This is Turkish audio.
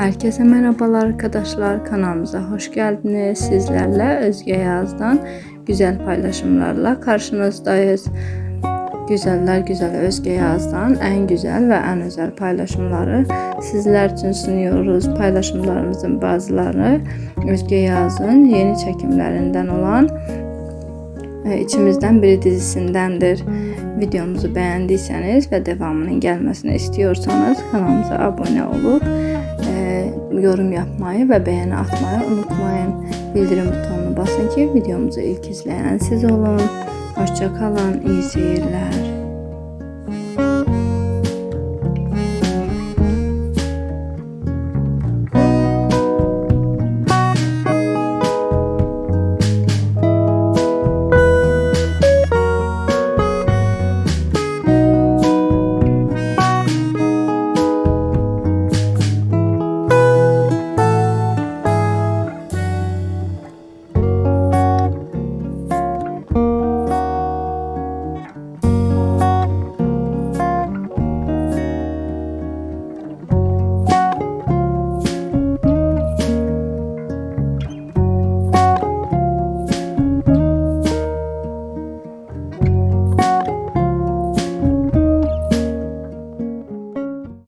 Herkese merhabalar arkadaşlar. Kanalımıza hoş geldiniz. Sizlerle Özge Yaz'dan güzel paylaşımlarla karşınızdayız. Güzeller güzel Özge Yaz'dan en güzel ve en özel paylaşımları sizler için sunuyoruz. Paylaşımlarımızın bazıları Özge Yaz'ın yeni çekimlerinden olan e, İçimizden Biri dizisindendir. Videomuzu beğendiyseniz ve devamının gelmesini istiyorsanız kanalımıza abone olup yorum yapmayı ve beğeni atmayı unutmayın. Bildirim butonuna basın ki videomuzu ilk izleyen siz olun. Hoşça kalın, iyi seyirler.